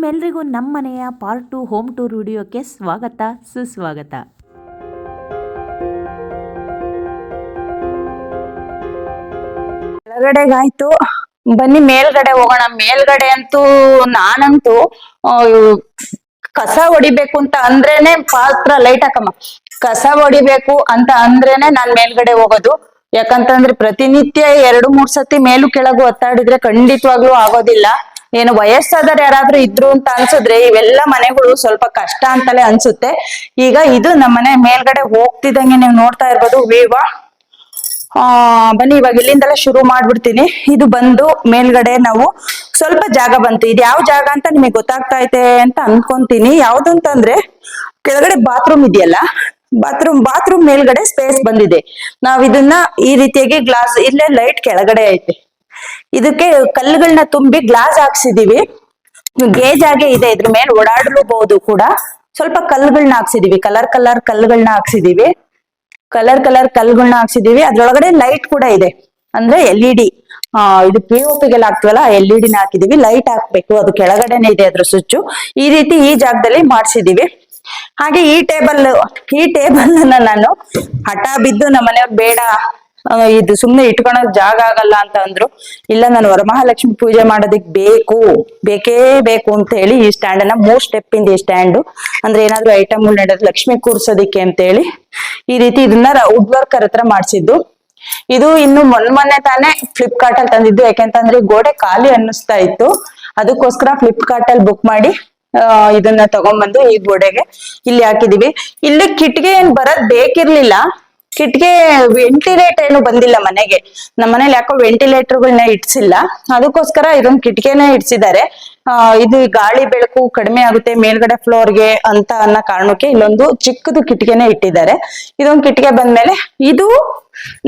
ನಿಮ್ಮೆಲ್ರಿಗೂ ನಮ್ಮ ಮನೆಯ ಪಾರ್ಟ್ ಟು ಹೋಮ್ ಟೂರ್ ವಿಡಿಯೋಕ್ಕೆ ಸ್ವಾಗತ, ಸುಸ್ವಾಗತ. ಕೆಳಗಡೆಗಾಯ್ತು ಬನ್ನಿ, ಮೇಲ್ಗಡೆ ಹೋಗೋಣ. ಮೇಲ್ಗಡೆ ಅಂತೂ ನಾನಂತೂ ಕಸ ಹೊಡಿಬೇಕು ಅಂತ ಅಂದ್ರೇನೆ ಪಾತ್ರ ಲೈಟ್ ಹಾಕಮ್ಮ. ಕಸ ಹೊಡಿಬೇಕು ಅಂತ ಅಂದ್ರೇನೆ ನಾನ್ ಮೇಲ್ಗಡೆ ಹೋಗೋದು. ಯಾಕಂತಂದ್ರೆ ಪ್ರತಿನಿತ್ಯ ಎರಡು ಮೂರ್ ಸತಿ ಮೇಲು ಕೆಳಗು ಒತ್ತಾಡಿದ್ರೆ ಖಂಡಿತವಾಗ್ಲೂ ಆಗೋದಿಲ್ಲ. ಏನು ವಯಸ್ಸಾದವ್ರು ಯಾರಾದ್ರೂ ಇದ್ರು ಅಂತ ಅನ್ಸಿದ್ರೆ ಇವೆಲ್ಲ ಮನೆಗಳು ಸ್ವಲ್ಪ ಕಷ್ಟ ಅಂತಲೇ ಅನ್ಸುತ್ತೆ. ಈಗ ಇದು ನಮ್ಮನೆ ಮೇಲ್ಗಡೆ ಹೋಗ್ತಿದ್ದಂಗೆ ನೀವು ನೋಡ್ತಾ ಇರ್ಬೋದು, ವಿವಾ. ಆ, ಬನ್ನಿ, ಇವಾಗ ಇಲ್ಲಿಂದಲೇ ಶುರು ಮಾಡ್ಬಿಡ್ತೀನಿ. ಇದು ಬಂದು ಮೇಲ್ಗಡೆ ನಾವು ಸ್ವಲ್ಪ ಜಾಗ ಬಂತು. ಇದು ಯಾವ ಜಾಗ ಅಂತ ನಿಮಗೆ ಗೊತ್ತಾಗ್ತಾ ಐತೆ ಅಂತ ಅನ್ಕೊಂತೀನಿ. ಯಾವ್ದು ಅಂತಂದ್ರೆ ಕೆಳಗಡೆ ಬಾತ್ರೂಮ್ ಇದೆಯಲ್ಲ? ಬಾತ್ರೂಮ್ ಬಾತ್ರೂಮ್ ಮೇಲ್ಗಡೆ ಸ್ಪೇಸ್ ಬಂದಿದೆ. ನಾವ್ ಇದನ್ನ ಈ ರೀತಿಯಾಗಿ ಗ್ಲಾಸ್ ಇಲ್ಲೇ ಲೈಟ್ ಕೆಳಗಡೆ ಐತೆ. ಇದಕ್ಕೆ ಕಲ್ಲುಗಳನ್ನ ತುಂಬಿ ಗ್ಲಾಸ್ ಹಾಕ್ಸಿದೀವಿ. ಗೇಜ್ ಆಗೇ ಇದೆ, ಇದ್ರ ಮೇಲೆ ಓಡಾಡಲೂಬಹುದು ಕೂಡ. ಸ್ವಲ್ಪ ಕಲ್ಲುಗಳನ್ನ ಹಾಕ್ಸಿದೀವಿ. ಕಲರ್ ಕಲರ್ ಕಲ್ಲುಗಳನ್ನ ಹಾಕ್ಸಿದೀವಿ. ಕಲರ್ ಕಲರ್ ಕಲ್ಲುಗಳನ್ನ ಹಾಕ್ಸಿದೀವಿ. ಅದ್ರೊಳಗಡೆ ಲೈಟ್ ಕೂಡ ಇದೆ. ಅಂದ್ರೆ ಎಲ್ ಡಿ. ಆ, ಇದು ಪಿ ಒ ಪಿಗೆಲ್ಲ ಹಾಕ್ತಿವಲ್ಲ ಎಲ್ ಇ ಡಿನ ಹಾಕಿದೀವಿ. ಲೈಟ್ ಹಾಕ್ಬೇಕು. ಅದು ಕೆಳಗಡೆನೆ ಇದೆ ಅದ್ರ ಸ್ವಿಚ್ ಈ ರೀತಿ ಈ ಜಾಗದಲ್ಲಿ ಮಾಡ್ಸಿದೀವಿ. ಹಾಗೆ ಈ ಟೇಬಲ್ ಈ ಟೇಬಲ್ ನಾನು ಹಠ ಬಿದ್ದು ನಮ್ಮನೆಯವ್ರು ಬೇಡ ಇದು ಸುಮ್ನೆ ಇಟ್ಕೊಳಕ್ ಜಾಗ ಆಗಲ್ಲ ಅಂತ ಅಂದ್ರು, ಇಲ್ಲ ನಾನು ವರಮಹಾಲಕ್ಷ್ಮಿ ಪೂಜೆ ಮಾಡೋದಕ್ ಬೇಕು, ಬೇಕೇ ಬೇಕು ಅಂತ ಹೇಳಿ ಈ ಸ್ಟ್ಯಾಂಡ್ ಅನ್ನ ಮೂರ್ ಸ್ಟೆಪ್ ಇಂದ ಈ ಸ್ಟ್ಯಾಂಡ್ ಅಂದ್ರೆ ಏನಾದ್ರು ಐಟಮ್ ನಡೋದು ಲಕ್ಷ್ಮಿ ಕೂರ್ಸೋದಿಕ್ಕೆ ಅಂತ ಹೇಳಿ ಈ ರೀತಿ ಇದನ್ನ ವುಡ್ ವರ್ಕರ್ ಹತ್ರ ಮಾಡ್ಸಿದ್ದು. ಇದು ಇನ್ನು ಮೊನ್ನೆ ಮೊನ್ನೆ ತಾನೇ ಫ್ಲಿಪ್ಕಾರ್ಟ್ ಅಲ್ಲಿ ತಂದಿದ್ದು ಯಾಕೆಂತಂದ್ರೆ ಗೋಡೆ ಖಾಲಿ ಅನ್ನಿಸ್ತಾ ಇತ್ತು. ಅದಕ್ಕೋಸ್ಕರ ಫ್ಲಿಪ್ಕಾರ್ಟ್ ಅಲ್ಲಿ ಬುಕ್ ಮಾಡಿ ಇದನ್ನ ತಗೊಂಡ್ಬಂದು ಈ ಗೋಡೆಗೆ ಇಲ್ಲಿ ಹಾಕಿದೀವಿ. ಇಲ್ಲಿ ಕಿಟ್ಗೆ ಏನ್ ಬರೋದ್ ಬೇಕಿರ್ಲಿಲ್ಲ. ಕಿಟ್ಗೆ ವೆಂಟಿಲೇಟರ್ ಏನು ಬಂದಿಲ್ಲ ಮನೆಗೆ. ನಮ್ಮ ಮನೇಲಿ ಯಾಕೋ ವೆಂಟಿಲೇಟರ್ಗಳನ್ನ ಇಡ್ಸಿಲ್ಲ. ಅದಕ್ಕೋಸ್ಕರ ಇದೊಂದು ಕಿಟಕಿನೇ ಇಡ್ಸಿದ್ದಾರೆ. ಇದು ಗಾಳಿ ಬೆಳಕು ಕಡಿಮೆ ಆಗುತ್ತೆ ಮೇಲ್ಗಡೆ ಫ್ಲೋರ್ಗೆ ಅಂತ ಅನ್ನೋ ಕಾರಣಕ್ಕೆ ಇಲ್ಲೊಂದು ಚಿಕ್ಕದು ಕಿಟಕಿನೇ ಇಟ್ಟಿದ್ದಾರೆ. ಇದೊಂದು ಕಿಟಕೆ ಬಂದ್ಮೇಲೆ ಇದು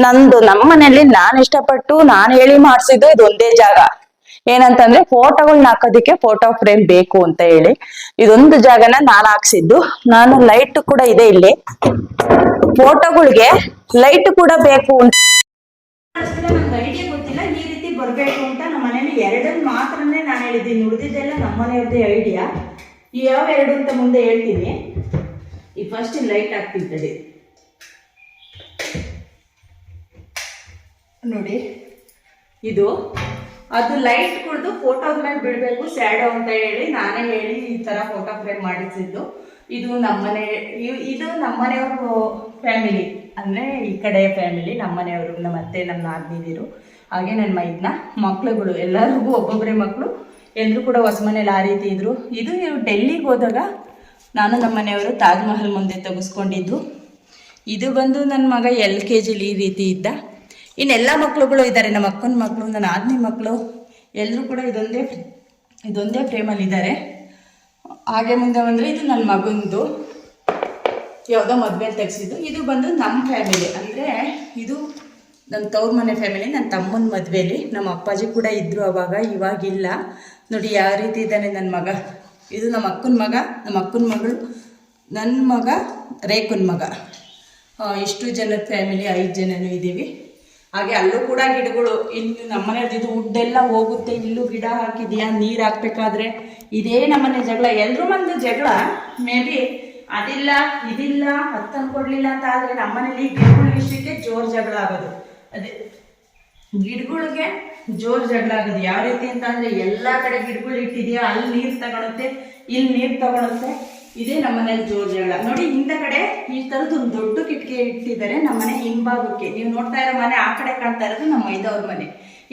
ನಂದು ನಮ್ಮ ಮನೇಲಿ ನಾನ್ ಇಷ್ಟಪಟ್ಟು ನಾನ್ ಹೇಳಿ ಮಾಡ್ಸಿದ್ದು ಇದೊಂದೇ ಜಾಗ. ಏನಂತಂದ್ರೆ ಫೋಟೋಗಳನ್ನ ಹಾಕೋದಿಕ್ಕೆ ಫೋಟೋ ಫ್ರೇಮ್ ಬೇಕು ಅಂತ ಹೇಳಿ. ಇದೊಂದು ಜಾಗನ ನಾನು ಹಾಕ್ಸಿದ್ದು. ನಾನು ಲೈಟ್ ಕೂಡ ಇದೆ ಇಲ್ಲಿ. ಫೋಟೋಗಳಿಗೆ ಲೈಟ್ ಕೂಡ ಬೇಕು ಅಂತ ಬರ್ಬೇಕು ಅಂತ ನಮ್ಮ ಮನೇಲಿ ಎರಡನ್ ಮಾತ್ರನೇ ನಾನು ಹೇಳಿದ್ದೀನಿ. ಉಳಿದಿದ್ದೆಲ್ಲ ನಮ್ಮ ಮನೆಯವ್ರದ್ದು ಐಡಿಯಾ ಯಾವ ಎರಡು ಅಂತ ಮುಂದೆ ಹೇಳ್ತೀನಿ. ಈ ಫಸ್ಟ್ ಲೈಟ್ ಹಾಕ್ತೀನಿ ನೋಡಿ. ಇದು ಅದು ಲೈಟ್ ಕುಡಿದು ಫೋಟೋದ ಮೇಲೆ ಬಿಡಬೇಕು ಸ್ಯಾಡೋ ಅಂತ ಹೇಳಿ. ನಾನೇ ಹೇಳಿ ಈ ಥರ ಫೋಟೋ ಫ್ರೇಮ್ ಮಾಡಿಸಿದ್ದು. ಇದು ನಮ್ಮನೆ ಇದು ನಮ್ಮನೆಯವರು ಫ್ಯಾಮಿಲಿ ಅಂದರೆ ಈ ಕಡೆ ಫ್ಯಾಮಿಲಿ ನಮ್ಮನೆಯವರು, ನಮ್ಮ ಅತ್ತೆ, ನಮ್ಮ ನಾದಿನಿರು, ಹಾಗೆ ನನ್ನ ಮೈದ್ನ, ಮಕ್ಳುಗಳು, ಎಲ್ಲರಿಗೂ ಒಬ್ಬೊಬ್ಬರೇ ಮಕ್ಕಳು ಎಲ್ಲರೂ ಕೂಡ ಹೊಸ ಮನೇಲಿ ಆ ರೀತಿ ಇದ್ದರು ಇದು ನೀವು ಡೆಲ್ಲಿಗೆ ಹೋದಾಗ ನಾನು ನಮ್ಮ ಮನೆಯವರು ತಾಜ್ ಮಹಲ್ ಮುಂದೆ ತೆಗೆಸ್ಕೊಂಡಿದ್ದು. ಇದು ಬಂದು ನನ್ನ ಮಗ ಎಲ್ ಕೆ ಜಿಲಿ ಈ ರೀತಿ ಇದ್ದ. ಇನ್ನೆಲ್ಲ ಮಕ್ಳುಗಳು ಇದ್ದಾರೆ, ನಮ್ಮ ಅಕ್ಕನ ಮಕ್ಕಳು ನನ್ನ ಆದ್ನಿ ಮಕ್ಕಳು ಎಲ್ಲರೂ ಕೂಡ ಇದೊಂದೇ ಇದೊಂದೇ ಫ್ರೇಮಲ್ಲಿ ಇದ್ದಾರೆ. ಹಾಗೆ ಮುಂದೆ ಬಂದರೆ ಇದು ನನ್ನ ಮಗಂದು, ಯಾವುದೋ ಮದುವೆಯಲ್ಲಿ ತೆಗ್ಸಿದ್ದು. ಇದು ಬಂದು ನಮ್ಮ ಫ್ಯಾಮಿಲಿ ಅಂದರೆ ಇದು ನಮ್ಮ ತವ್ರ ಮನೆ ಫ್ಯಾಮಿಲಿ ನನ್ನ ತಮ್ಮನ ಮದುವೆಯಲ್ಲಿ ನಮ್ಮ ಅಪ್ಪಾಜಿ ಕೂಡ ಇದ್ದರು ಅವಾಗ, ಇವಾಗಿಲ್ಲ. ನೋಡಿ ಯಾವ ರೀತಿ ಇದ್ದಾನೆ ನನ್ನ ಮಗ. ಇದು ನಮ್ಮ ಅಕ್ಕನ ಮಗ, ನಮ್ಮ ಅಕ್ಕನ ಮಗಳು ನನ್ನ ಮಗ, ರೇಖನ್ ಮಗ. ಇಷ್ಟು ಜನದ ಫ್ಯಾಮಿಲಿ ಐದು ಜನನೂ ಇದ್ದೀವಿ. ಹಾಗೆ ಅಲ್ಲೂ ಕೂಡ ಗಿಡಗಳು ಇಲ್ಲಿ ನಮ್ಮನೆ ಇದು ಉಡ್ಡೆಲ್ಲ ಹೋಗುತ್ತೆ, ಇಲ್ಲೂ ಗಿಡ ಹಾಕಿದ್ಯಾ, ನೀರು ಹಾಕ್ಬೇಕಾದ್ರೆ. ಇದೇ ನಮ್ಮನೆ ಜಗಳ. ಎಲ್ರೂ ಒಂದು ಜಗಳ. ಮೇ ಬಿ ಅದಿಲ್ಲ, ಇದಿಲ್ಲ ಹತ್ತನ್ ಕೊಡ್ಲಿಲ್ಲ ಅಂತ ಆದ್ರೆ ನಮ್ಮನೇಲಿ ಗಿಡಗಳ ವಿಷಯಕ್ಕೆ ಜೋರ್ ಜಗಳ ಆಗೋದು. ಅದೇ ಗಿಡಗಳಿಗೆ ಜೋರ್ ಜಗಳ ಆಗೋದು. ಯಾವ ರೀತಿ ಅಂತ ಅಂದ್ರೆ ಎಲ್ಲಾ ಕಡೆ ಗಿಡಗಳು ಇಟ್ಟಿದ್ಯಾ, ಅಲ್ಲಿ ನೀರು ತಗೊಳತ್ತೆ, ಇಲ್ಲಿ ನೀರು ತಗೊಳುತ್ತೆ. ಇದೇ ನಮ್ಮನೇಲಿ ಜೋರ್ ಜಗಳ ನೋಡಿ ಹಿಂದೆ ಕಡೆ ಈ ತರದ್ದು ಒಂದು ದೊಡ್ಡ ಕಿಟಕಿ ಇಟ್ಟಿದ್ದಾರೆ ನಮ್ಮನೆ ಹಿಂಭಾಗಕ್ಕೆ. ನೀವು ನೋಡ್ತಾ ಇರೋ ಮನೆ ಆ ಕಡೆ ಕಾಣ್ತಾ ಇರೋದು ನಮ್ಮ ಮೈದವ್ರ ಮನೆ.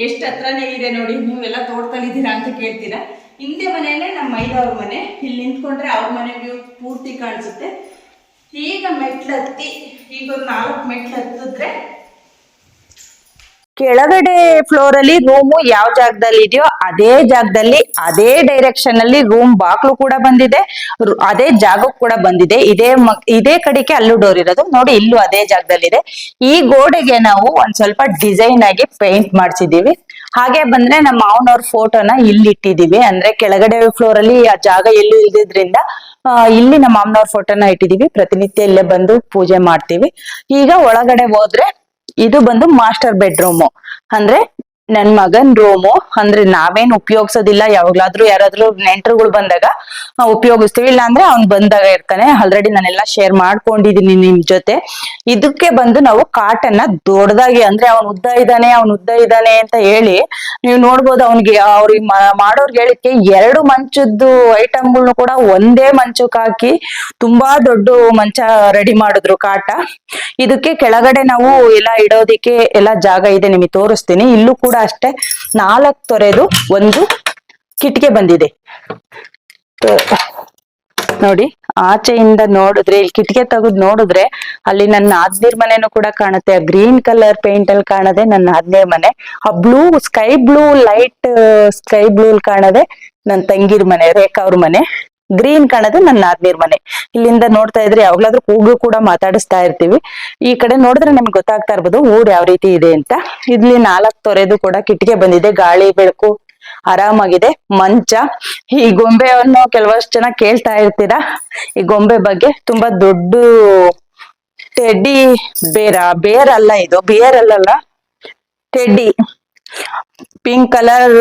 ಎಷ್ಟು ಹತ್ರನೇ ಇದೆ ನೋಡಿ, ನೀವೆಲ್ಲ ತೋಡ್ಕೊಂಡಿದ್ದೀರಾ ಅಂತ ಕೇಳ್ತೀರಾ? ಹಿಂದೆ ಮನೆಯಲ್ಲೇ ನಮ್ಮ ಮೈದವ್ರ ಮನೆ. ಇಲ್ಲಿ ನಿಂತ್ಕೊಂಡ್ರೆ ಅವ್ರ ಮನೆಗೂ ಪೂರ್ತಿ ಕಾಣಿಸುತ್ತೆ. ಈಗ ಮೆಟ್ಲತ್ತಿ ಈಗ ಒಂದು ನಾಲ್ಕು ಮೆಟ್ಲು ಹತ್ತಿದ್ರೆ ಕೆಳಗಡೆ ಫ್ಲೋರ್ ಅಲ್ಲಿ ರೂಮು ಯಾವ ಜಾಗದಲ್ಲಿ ಇದೆಯೋ ಅದೇ ಜಾಗದಲ್ಲಿ, ಅದೇ ಡೈರೆಕ್ಷನ್ ಅಲ್ಲಿ ರೂಮ್ ಬಾಕ್ಲು ಕೂಡ ಬಂದಿದೆ ಅದೇ ಜಾಗಕ್ಕೆ ಕೂಡ ಬಂದಿದೆ. ಇದೇ ಇದೇ ಕಡೆಗೆ ಅಲ್ಲೂ ಡೋರ್ ಇರೋದು. ನೋಡಿ, ಇಲ್ಲೂ ಅದೇ ಜಾಗದಲ್ಲಿದೆ. ಈ ಗೋಡೆಗೆ ನಾವು ಒಂದ್ ಸ್ವಲ್ಪ ಡಿಸೈನ್ ಆಗಿ ಪೇಂಟ್ ಮಾಡಿಸಿದೀವಿ ಹಾಗೆ ಬಂದ್ರೆ ನಮ್ಮ ಮಾವನವ್ರ ಫೋಟೋನ ಇಲ್ಲಿ ಇಟ್ಟಿದೀವಿ ಅಂದ್ರೆ ಕೆಳಗಡೆ ಫ್ಲೋರ್ ಅಲ್ಲಿ ಆ ಜಾಗ ಎಲ್ಲೂ ಇಲ್ದಿದ್ರಿಂದ ಇಲ್ಲಿ ನಮ್ಮ ಮಾವನವ್ರ ಫೋಟೋನ ಇಟ್ಟಿದೀವಿ ಪ್ರತಿನಿತ್ಯ ಇಲ್ಲೇ ಬಂದು ಪೂಜೆ ಮಾಡ್ತೀವಿ. ಈಗ ಒಳಗಡೆ ಹೋದ್ರೆ, ಇದು ಬಂದು ಮಾಸ್ಟರ್ ಬೆಡ್ರೂಮು ಅಂದ್ರೆ ನನ್ ಮಗನ್ ರೂಮು, ಅಂದ್ರೆ ನಾವೇನ್ ಉಪಯೋಗಿಸೋದಿಲ್ಲ, ಯಾವಾಗ್ಲಾದ್ರೂ ಯಾರಾದ್ರೂ ನೆಂಟರುಗಳು ಬಂದಾಗ ಉಪಯೋಗಿಸ್ತೀವಿ ಇಲ್ಲ ಅಂದ್ರೆ ಅವ್ನ್ ಬಂದಾಗ ಇರ್ತಾನೆ. ಆಲ್ರೆಡಿ ನಾನೆಲ್ಲ ಶೇರ್ ಮಾಡ್ಕೊಂಡಿದೀನಿ ನಿಮ್ ಜೊತೆ. ಇದಕ್ಕೆ ಬಂದು ನಾವು ಕಾಟನ್ನ ದೊಡ್ಡದಾಗಿ ಅಂದ್ರೆ ಅವ್ನ್ ಉದ್ದ ಇದ್ದಾನೆ, ಅವ್ನ್ ಉದ್ದ ಇದ್ದಾನೆ ಅಂತ ಹೇಳಿ ನೀವು ನೋಡ್ಬೋದು ಅವ್ನಿಗೆ ಅವ್ರಿಗೆ ಮಾಡೋರ್ಗೆ ಹೇಳಿಕ್ಕೆ ಎರಡು ಮಂಚದ್ದು ಐಟಮ್ಗಳ್ನು ಕೂಡ ಒಂದೇ ಮಂಚಕ್ಕೆ ಹಾಕಿ ತುಂಬಾ ದೊಡ್ಡ ಮಂಚ ರೆಡಿ ಮಾಡಿದ್ರು ಕಾಟ. ಇದಕ್ಕೆ ಕೆಳಗಡೆ ನಾವು ಎಲ್ಲ ಇಡೋದಿಕ್ಕೆ ಎಲ್ಲ ಜಾಗ ಇದೆ, ನಿಮಗೆ ತೋರಿಸ್ತೀನಿ. ಇಲ್ಲೂ ಕೂಡ ಅಷ್ಟೇ ನಾಲ್ಕು ತೊರೆದು ಒಂದು ಕಿಟಕಿ ಬಂದಿದೆ. ನೋಡಿ, ಆಚೆಯಿಂದ ನೋಡಿದ್ರೆ, ಇಲ್ಲಿ ಕಿಟಕಿ ತೆಗೆದು ನೋಡಿದ್ರೆ ಅಲ್ಲಿ ನನ್ನ ಆದ್ನೀರ್ ಮನೆನೂ ಕೂಡ ಕಾಣುತ್ತೆ. ಆ ಗ್ರೀನ್ ಕಲರ್ ಪೇಂಟ್ ಅಲ್ಲಿ ಕಾಣದೆ ನನ್ನ ಆದ್ನೀರ್ ಮನೆ. ಆ blue, sky blue, light, sky blue ಕಾಣದೆ ನನ್ನ ತಂಗಿರ್ ಮನೆ, ರೇಖಾ ಅವ್ರ ಮನೆ. ಗ್ರೀನ್ ಕಾಣೋದು ನನ್ನ ನಾದ್ನೀರ್ ಮನೆ. ಇಲ್ಲಿಂದ ನೋಡ್ತಾ ಇದ್ರೆ ಯಾವಾಗ್ಲಾದ್ರೂ ಕೂಗು ಕೂಡ ಮಾತಾಡಿಸ್ತಾ ಇರ್ತೀವಿ. ಈ ಕಡೆ ನೋಡಿದ್ರೆ ನಿಮ್ಗೆ ಗೊತ್ತಾಗ್ತಾ ಇರ್ಬೋದು ಊರ್ ಯಾವ ರೀತಿ ಇದೆ ಅಂತ. ಇಲ್ಲಿ ನಾಲ್ಕು ತೊರೆದು ಕೂಡ ಕಿಟಕಿ ಬಂದಿದೆ. ಗಾಳಿ, ಬೆಳಕು, ಆರಾಮಾಗಿದೆ. ಮಂಚ. ಈ ಗೊಂಬೆಯನ್ನು ಕೆಲವಷ್ಟು ಜನ ಕೇಳ್ತಾ ಇರ್ತೀರಾ? ಈ ಗೊಂಬೆ ಬಗ್ಗೆ ತುಂಬಾ ದೊಡ್ಡ ಟೆಡ್ಡಿ ಬೇರ ಬೇರ್ ಅಲ್ಲ ಇದು. ಬೇರ್ ಅಲ್ಲಲ್ಲ. ಟೆಡ್ಡಿ ಪಿಂಕ್ ಕಲರ್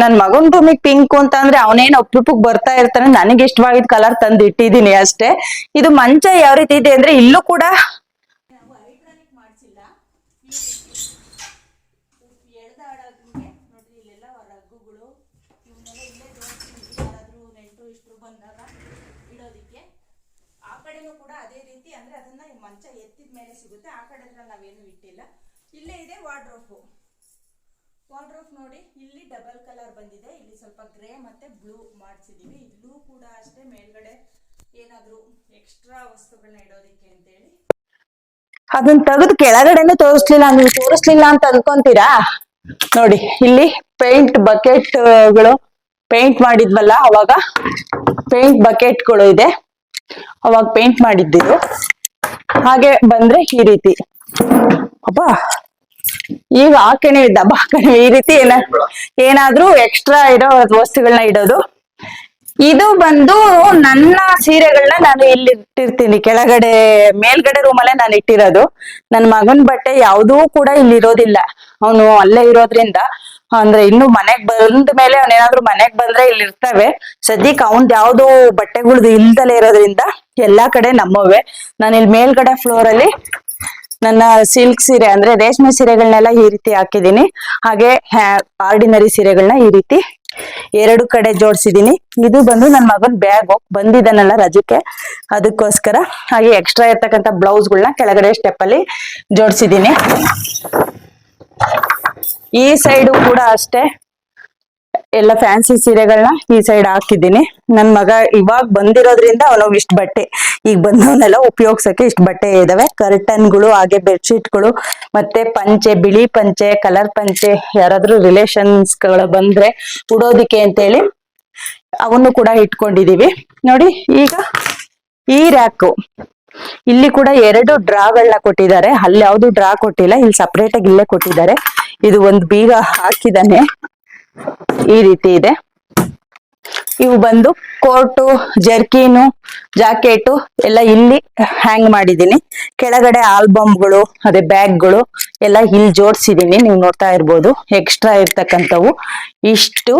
ನನ್ ಮಗನ್ ರೂಮಿಗೆ ಪಿಂಕ್ ಅಂತ ಅಂದ್ರೆ ಅವನೇನ್ ಅಪ್ರೂಪಕ್ ಬರ್ತಾ ಇರ್ತಾನೆ. ನನಗೆ ಇಷ್ಟವಾಗಿದ್ ಕಲರ್ ತಂದು ಇಟ್ಟಿದೀನಿ ಅಷ್ಟೇ. ಇದು ಮಂಚ ಯಾವ ರೀತಿ ಇದೆ ಅಂದ್ರೆ ಇಲ್ಲೂ ಕೂಡ ಮಾಡಿಸಿಲ್ಲ ಎಳ್ದಾಡೋಂಗೆ ನೋಡ್ರಿ ಇಲ್ಲೆಲ್ಲ ರಗ್ಗುಗಳು ಇವನ್ನೆಲ್ಲ ಇಲ್ಲೇ ಜೋಡಿಸ್ತೀವಿ ಯಾರಾದರೂ ನೆಂಟರು ಇಷ್ಟರು ಬಂದಾಗ ಇಡೋದಿಕ್ಕೆ ಆ ಕಡೆನೂ ಕೂಡ ಅದೇ ರೀತಿ ಅಂದ್ರೆ ಅದನ್ನ ಈ ಮಂಚ ಎತ್ತಿದ ಮೇಲೆ ಸಿಗುತ್ತೆ ಆ ಕಡೆ ಹತ್ರ ನಾವೇನು ಇಟ್ಟಿಲ್ಲ ಇಲ್ಲೇ ಇದೆ ವಾರ್ಡ್ರೋಫು ವಾರ್ಡ್ರೋಫ್ ನೋಡಿ, ಇಲ್ಲಿ ಡಬಲ್ ಕಲರ್ ಬಂದಿದೆ. ಇಲ್ಲಿ ಸ್ವಲ್ಪ ಗ್ರೇ ಮತ್ತೆ ಬ್ಲೂ ಮಾಡಿಸಿದೀವಿ. ಇಲ್ಲೂ ಕೂಡ ಅಷ್ಟೇ ಮೇಲ್ಗಡೆ ಏನಾದರೂ ಎಕ್ಸ್ಟ್ರಾ ವಸ್ತುಗಳನ್ನ ಇಡೋದಿಕ್ಕೆ ಅಂತೇಳಿ. ಅದನ್ನ ತೆಗೆದು ಕೆಳಗಡೆನೆ ತೋರಿಸ್ಲಿಲ್ಲ. ನೀವು ತೋರಿಸ್ಲಿಲ್ಲ ಅಂತ ಅನ್ಕೊಂತೀರಾ? ನೋಡಿ, ಇಲ್ಲಿ ಪೇಂಟ್ ಬಕೆಟ್ಗಳು ಪೇಂಟ್ ಮಾಡಿದ್ವಲ್ಲ, ಅವಾಗ ಪೇಂಟ್ ಬಕೆಟ್ಗಳು ಇದೆ. ಅವಾಗ ಪೇಂಟ್ ಮಾಡಿದ್ದಿದ್ದು ಹಾಗೆ ಬಂದ್ರೆ ಈ ರೀತಿ. ಅಬ್ಬ! ಈಗ ಆಕೆನೆ ದಬ್ಬ ಹಾಕಣೆ ಈ ರೀತಿ ಏನ ಏನಾದ್ರೂ ಎಕ್ಸ್ಟ್ರಾ ಇರೋ ವಸ್ತುಗಳನ್ನ ಇಡೋದು. ಇದು ಬಂದು ನನ್ನ ಸೀರೆಗಳನ್ನ ನಾನು ಇಲ್ಲಿ ಇಟ್ಟಿರ್ತೀನಿ. ಕೆಳಗಡೆ, ಮೇಲ್ಗಡೆ ರೂಮಲ್ಲೇ ನಾನು ಇಟ್ಟಿರೋದು. ನನ್ನ ಮಗನ್ ಬಟ್ಟೆ ಯಾವುದೂ ಕೂಡ ಇಲ್ಲಿ ಇರೋದಿಲ್ಲ. ಅವನು ಅಲ್ಲೇ ಇರೋದ್ರಿಂದ. ಅಂದ್ರೆ ಇನ್ನು ಮನೆಗ್ ಬಂದ ಮೇಲೆ ಅವನೇನಾದ್ರೂ ಮನೆಗ್ ಬಂದ್ರೆ ಇಲ್ಲಿ ಇರ್ತವೆ. ಸದ್ಯಕ್ಕೆ ಅವನ್ ಯಾವ್ದು ಬಟ್ಟೆಗಳ್ದು ಇಲ್ದಲೇ ಇರೋದ್ರಿಂದ ಎಲ್ಲಾ ಕಡೆ ನಮ್ಮವೇ. ನಾನು ಇಲ್ಲಿ ಮೇಲ್ಗಡೆ ಫ್ಲೋರ್ ಅಲ್ಲಿ ನನ್ನ ಸಿಲ್ಕ್ ಸೀರೆ ಅಂದ್ರೆ ರೇಷ್ಮೆ ಸೀರೆಗಳನ್ನೆಲ್ಲ ಈ ರೀತಿ ಹಾಕಿದೀನಿ ಹಾಗೆ ಆರ್ಡಿನರಿ ಸೀರೆಗಳನ್ನ ಈ ರೀತಿ ಎರಡು ಕಡೆ ಜೋಡಿಸಿದೀನಿ ಇದು ಬಂದು ನನ್ನ ಮಗನ್ ಬ್ಯಾಗ್ ಬಂದಿದ್ದಾನಲ್ಲ ರಜಕ್ಕೆ. ಅದಕ್ಕೋಸ್ಕರ ಹಾಗೆ ಎಕ್ಸ್ಟ್ರಾ ಇರ್ತಕ್ಕಂಥ ಬ್ಲೌಸ್ಗಳನ್ನ ಕೆಳಗಡೆ ಸ್ಟೆಪ್ ಅಲ್ಲಿ ಜೋಡಿಸಿದೀನಿ ಈ ಸೈಡು ಕೂಡ ಅಷ್ಟೇ. ಎಲ್ಲ ಫ್ಯಾನ್ಸಿ ಸೀರೆಗಳನ್ನ ಈ ಸೈಡ್ ಹಾಕಿದ್ದೀನಿ. ನನ್ ಮಗ ಇವಾಗ ಬಂದಿರೋದ್ರಿಂದ ಅವನು ಇಷ್ಟ ಬಟ್ಟೆ. ಈಗ ಬಂದವನ್ನೆಲ್ಲ ಉಪಯೋಗ್ಸಕ್ಕೆ ಇಷ್ಟ ಬಟ್ಟೆ ಇದಾವೆ. ಕರ್ಟನ್ಗಳು ಹಾಗೆ ಬೆಡ್ಶೀಟ್ಗಳು ಮತ್ತೆ ಪಂಚೆ, ಬಿಳಿ ಪಂಚೆ ಕಲರ್ ಪಂಚೆ, ಯಾರಾದ್ರೂ ರಿಲೇಷನ್ಸ್ಗಳು ಬಂದ್ರೆ ಉಡೋದಿಕ್ಕೆ ಅಂತೇಳಿ ಅವನ್ನು ಕೂಡ ಇಟ್ಕೊಂಡಿದೀವಿ. ನೋಡಿ, ಈಗ ಈ ರ್ಯಾಕು ಇಲ್ಲಿ ಕೂಡ ಎರಡು ಡ್ರಾಗಳನ್ನ ಕೊಟ್ಟಿದ್ದಾರೆ. ಅಲ್ಲಿ ಯಾವ್ದು ಡ್ರಾ ಕೊಟ್ಟಿಲ್ಲ, ಇಲ್ಲಿ ಸಪರೇಟ್ ಆಗಿ ಇಲ್ಲೇ ಕೊಟ್ಟಿದ್ದಾರೆ. ಇದು ಒಂದು ಬೀಗ ಹಾಕಿದಾನೆ ಈ ರೀತಿ ಇದೆ. ಇವು ಬಂದು ಕೋಟು, ಜರ್ಕೀನು, ಜಾಕೆಟು ಎಲ್ಲ ಇಲ್ಲಿ ಹ್ಯಾಂಗ್ ಮಾಡಿದೀನಿ ಕೆಳಗಡೆ ಆಲ್ಬಮ್ಗಳು ಅದೇ ಬ್ಯಾಗ್ಗಳು ಎಲ್ಲ ಇಲ್ಲಿ ಜೋಡಿಸಿದ್ದೀನಿ. ನೀವು ನೋಡ್ತಾ ಇರ್ಬೋದು ಎಕ್ಸ್ಟ್ರಾ ಇರ್ತಕ್ಕಂಥವು. ಇಷ್ಟು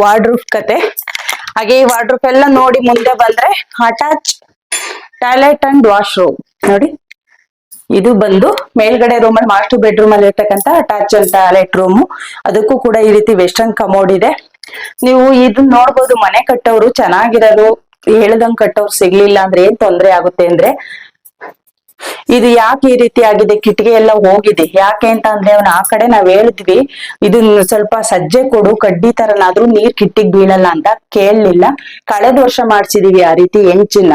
ವಾರ್ಡ್ರೂಫ್ ಕತೆ. ಹಾಗೆ ಈ ವಾರ್ಡ್ರೂಫ್ ಎಲ್ಲ ನೋಡಿ ಮುಂದೆ ಬಂದ್ರೆ ಅಟ್ಯಾಚ್ ಟಾಯ್ಲೆಟ್ ಅಂಡ್ ವಾಶ್ರೂಮ್ ನೋಡಿ. ಇದು ಬಂದು ಮೇಲ್ಗಡೆ ರೂಮ್ ಅಲ್ಲಿ ಮಾಸ್ಟರ್ ಬೆಡ್ರೂಮ್ ಅಲ್ಲಿ ಇರ್ತಕ್ಕಂತ ಅಟ್ಯಾಚ್ ಅಂತ ಲೈಟ್ ರೂಮ್ ಅದಕ್ಕೂ ಕೂಡ ಈ ರೀತಿ ವೆಸ್ಟರ್ನ್ ಕಮೋಡ್ ಇದೆ. ನೀವು ಇದನ್ನ ನೋಡ್ಬೋದು, ಮನೆ ಕಟ್ಟೋರು ಚೆನ್ನಾಗಿರೋದು ಹೇಳ್ದಂಗ್ ಕಟ್ಟೋರು ಸಿಗ್ಲಿಲ್ಲ ಅಂದ್ರೆ ಏನ್ ತೊಂದ್ರೆ ಆಗುತ್ತೆ ಅಂದ್ರೆ, ಇದು ಯಾಕೆ ಈ ರೀತಿ ಆಗಿದೆ? ಕಿಟಕಿ ಎಲ್ಲ ಹೋಗಿದೆ. ಯಾಕೆ ಅಂತ ಅಂದ್ರೆ ಅವ್ನ ಆ ಕಡೆ ನಾವ್ ಹೇಳಿದ್ವಿ ಇದನ್ನ ಸ್ವಲ್ಪ ಸಜ್ಜೆ ಕೊಡು, ಕಡ್ಡಿ ತರನಾದ್ರೂ ನೀರ್ ಕಿಟ್ಟಿಗೆ ಬೀಳಲ್ಲ ಅಂತ ಕೇಳಲಿಲ್ಲ. ಕಳೆದ ವರ್ಷ ಮಾಡ್ಸಿದೀವಿ ಆ ರೀತಿ ಹೆಂಚನ್ನ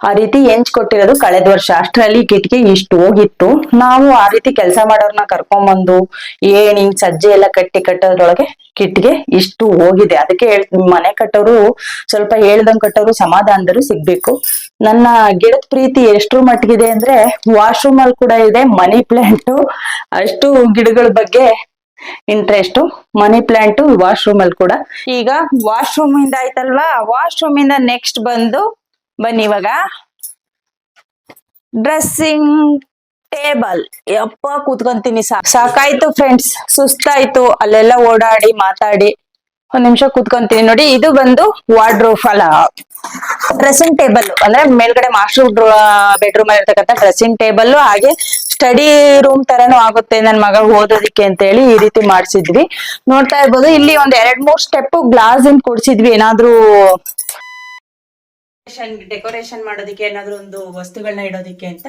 ಆ ರೀತಿ ಹೆಂಚ್ ಕೊಟ್ಟಿರೋದು ಕಳೆದ ವರ್ಷ. ಅಷ್ಟರಲ್ಲಿ ಕಿಟಕಿ ಇಷ್ಟು ಹೋಗಿತ್ತು. ನಾವು ಆ ರೀತಿ ಕೆಲಸ ಮಾಡೋರ್ನ ಕರ್ಕೊಂಬಂದು ಏಣಿ ಸಜ್ಜೆ ಎಲ್ಲ ಕಟ್ಟಿ ಕಟ್ಟೋದ್ರೊಳಗೆ ಕಿಟ್ಗೆ ಇಷ್ಟು ಹೋಗಿದೆ. ಅದಕ್ಕೆ ಹೇಳ್ ಮನೆ ಕಟ್ಟೋರು ಸ್ವಲ್ಪ ಹೇಳ್ದಂಗ್ ಕಟ್ಟೋರು ಸಮಾಧಾನದರು ಸಿಗ್ಬೇಕು. ನನ್ನ ಗಿಡದ ಪ್ರೀತಿ ಎಷ್ಟ್ರ ಮಟ್ಟಿಗಿದೆ ಅಂದ್ರೆ ವಾಶ್ರೂಮ್ ಅಲ್ಲಿ ಕೂಡ ಇದೆ, ಮನಿ ಪ್ಲಾಂಟ್, ಅಷ್ಟು ಗಿಡಗಳ ಬಗ್ಗೆ ಇಂಟ್ರೆಸ್ಟ್ ಮನಿ ಪ್ಲಾಂಟ್, ವಾಶ್ರೂಮ್ ಅಲ್ಲಿ ಕೂಡ. ಈಗ ವಾಶ್ರೂಮ್ ಇಂದ ಆಯ್ತಲ್ವಾ? ವಾಶ್ರೂಮ್ ಇಂದ ನೆಕ್ಸ್ಟ್ ಬಂದು ಬನ್ನಿ ಇವಾಗ. ಡ್ರೆಸ್ಸಿಂಗ್ ಟೇಬಲ್ ಯಪ್ಪ ಕೂತ್ಕೊಂತೀನಿ ಸಾಕ್ ಸಾಕಾಯ್ತು ಫ್ರೆಂಡ್ಸ್ ಸುಸ್ತಾಯ್ತು. ಅಲ್ಲೆಲ್ಲ ಓಡಾಡಿ, ಮಾತಾಡಿ. ಒಂದ್ ನಿಮಿಷ ಕೂತ್ಕೊಂತೀನಿ ನೋಡಿ. ಇದು ಬಂದು ವಾರ್ಡ್ರೋಫ್ ಅಲ್ಲ. ಡ್ರೆಸ್ಸಿಂಗ್ ಟೇಬಲ್ ಅಂದ್ರೆ ಮೇಲ್ಗಡೆ ಮಾಸ್ಟರ್ ಬೆಡ್ರೂಮ್ ಅಲ್ಲಿ ಇರ್ತಕ್ಕಂಥ ಡ್ರೆಸ್ಸಿಂಗ್ ಟೇಬಲ್ ಹಾಗೆ ಸ್ಟಡಿ ರೂಮ್ ತರನು ಆಗುತ್ತೆ ನನ್ ಮಗ ಓದೋದಿಕ್ಕೆ ಅಂತ ಹೇಳಿ ಈ ರೀತಿ ಮಾಡ್ಸಿದ್ವಿ. ನೋಡ್ತಾ ಇರ್ಬೋದು. ಇಲ್ಲಿ ಒಂದ್ ಎರಡ್ ಮೂರ್ ಸ್ಟೆಪ್ ಗ್ಲಾಸ್ ಇಂದ ಕೊಡ್ಸಿದ್ವಿ. ಏನಾದ್ರೂ ಡೆಕೋರೇಷನ್ ಮಾಡೋದಕ್ಕೆ ಏನಾದ್ರು ಒಂದು ವಸ್ತುಗಳನ್ನ ಇಡೋದಿಕ್ಕೆ ಅಂತ.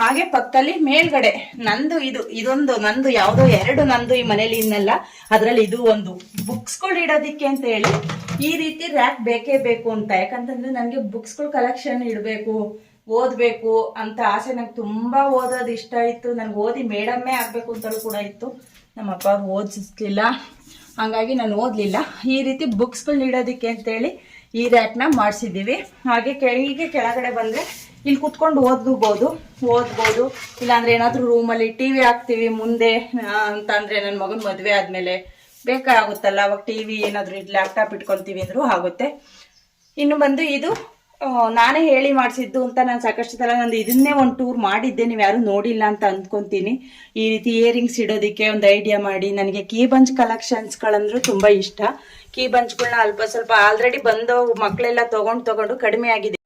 ಹಾಗೆ ಪಕ್ಕದಲ್ಲಿ ಮೇಲ್ಗಡೆ ನಂದು ಇದು, ಇದೊಂದು, ನಂದು ಯಾವ್ದೋ ಎರಡು ನಂದು ಈ ಮನೇಲಿ ಇನ್ನಲ್ಲ. ಅದ್ರಲ್ಲಿ ಇದು ಒಂದು ಬುಕ್ಸ್ಗಳು ಇಡೋದಿಕ್ಕೆ ಅಂತ ಹೇಳಿ ಈ ರೀತಿ ರ್ಯಾಕ್ ಬೇಕೇ ಬೇಕು ಅಂತ. ಯಾಕಂತಂದ್ರೆ ನನಗೆ ಬುಕ್ಸ್ಗಳು ಕಲೆಕ್ಷನ್ ಇಡಬೇಕು, ಓದ್ಬೇಕು ಅಂತ ಆಸೆ ನಂಗೆ ತುಂಬಾ ಓದೋದು ಇಷ್ಟ ಇತ್ತು. ನನ್ಗೆ ಓದಿ ಮೇಡಮ್ಮೇ ಆಗ್ಬೇಕು ಅಂತಲೂ ಕೂಡ ಇತ್ತು. ನಮ್ಮ ಅಪ್ಪ ಓದಿಸ್ಲಿಲ್ಲ ಹಂಗಾಗಿ ನಾನು ಓದಲಿಲ್ಲ. ಈ ರೀತಿ ಬುಕ್ಸ್ಗಳನ್ನ ಇಡೋದಕ್ಕೆ ಅಂತೇಳಿ ಈ ರ್ಯಾಕ್ನ ಮಾಡಿಸಿದ್ದೀವಿ. ಹಾಗೆ ಕೆಳಗೆ ಕೆಳಗಡೆ ಬಂದರೆ ಇಲ್ಲಿ ಕುತ್ಕೊಂಡು ಓದ್ಬೋದು. ಓದ್ಬೋದು. ಇಲ್ಲಾಂದ್ರೆ ಏನಾದರೂ ರೂಮಲ್ಲಿ ಟಿ ವಿ ಹಾಕ್ತೀವಿ ಮುಂದೆ ಅಂತಂದರೆ ನನ್ನ ಮಗನ ಮದುವೆ ಆದಮೇಲೆ. ಬೇಕಾಗುತ್ತಲ್ಲ ಅವಾಗ ಟಿ ವಿ ಏನಾದರೂ ಲ್ಯಾಪ್ಟಾಪ್ ಇಟ್ಕೊಂತೀವಿ ಅಂದರೂ ಆಗುತ್ತೆ. ಇನ್ನು ಬಂದು ಇದು ನಾನೇ ಹೇಳಿ ಮಾಡಿಸಿದ್ದು ಅಂತ ನಾನು ಸಾಕಷ್ಟು ಸಲ ನಾನು ಇದನ್ನೇ ಒಂದು ಟೂರ್ ಮಾಡಿದ್ದೆ. ನೀವು ಯಾರು ನೋಡಿಲ್ಲ ಅಂತ ಅಂದ್ಕೊಂತೀನಿ ಈ ರೀತಿ ಇಯರಿಂಗ್ಸ್ ಇಡೋದಕ್ಕೆ ಒಂದು ಐಡಿಯಾ ಮಾಡಿ. ನನಗೆ ಕೀಬಂಜ್ ಕಲೆಕ್ಷನ್ಸ್ಗಳಂದ್ರೂ ತುಂಬ ಇಷ್ಟ. ಕೀ ಬಂಚ್ಗಳನ್ನ ಅಲ್ಪ ಸ್ವಲ್ಪ ಆಲ್ರೆಡಿ ಬಂದು ಮಕ್ಕಳೆಲ್ಲ ತಗೊಂಡ್ ತಗೊಂಡು ಕಡಿಮೆ ಆಗಿದೆ.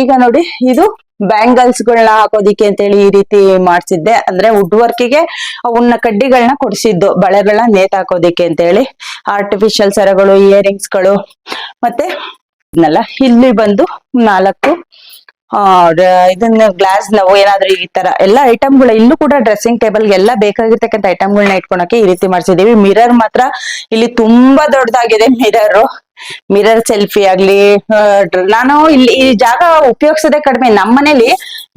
ಈಗ ನೋಡಿ, ಇದು ಬ್ಯಾಂಗಲ್ಸ್ ಗಳನ್ನ ಹಾಕೋದಿಕ್ಕೆ ಅಂತೇಳಿ ಈ ರೀತಿ ಮಾಡ್ಸಿದ್ದೆ. ಅಂದ್ರೆ ವುಡ್ ವರ್ಕಿಗೆ ಅವನ್ನ ಕಡ್ಡಿಗಳನ್ನ ಕೊಡಿಸಿದ್ದು ಬಳೆಗಳನ್ನ ನೇತ್ ಹಾಕೋದಿಕ್ಕೆ ಅಂತ ಹೇಳಿ ಆರ್ಟಿಫಿಷಿಯಲ್ ಸರಗಳು ಇಯರಿಂಗ್ಸ್ಗಳು, ಮತ್ತೆ ಇಲ್ಲಿ ಬಂದು ನಾಲ್ಕು ಇದನ್ನ ಗ್ಲಾಸ್ ನಾವು ಏನಾದ್ರೂ ಈ ತರ ಎಲ್ಲ ಐಟಮ್ಗಳು ಇಲ್ಲೂ ಕೂಡ ಡ್ರೆಸ್ಸಿಂಗ್ ಟೇಬಲ್ ಎಲ್ಲ ಬೇಕಾಗಿರ್ತಕ್ಕಂಥ ಐಟಮ್ಗಳನ್ನ ಇಟ್ಕೊಳಕ್ಕೆ ಈ ರೀತಿ ಮಾಡ್ಸಿದೀವಿ ಮಿರರ್ ಮಾತ್ರ ಇಲ್ಲಿ ತುಂಬಾ ದೊಡ್ಡದಾಗಿದೆ ಮಿರರ್ ಮಿರರ್ ಸೆಲ್ಫಿ ಆಗ್ಲಿ ನಾನು ಇಲ್ಲಿ ಈ ಜಾಗ ಉಪಯೋಗಿಸೋದೇ ಕಡಿಮೆ. ನಮ್ಮನೇಲಿ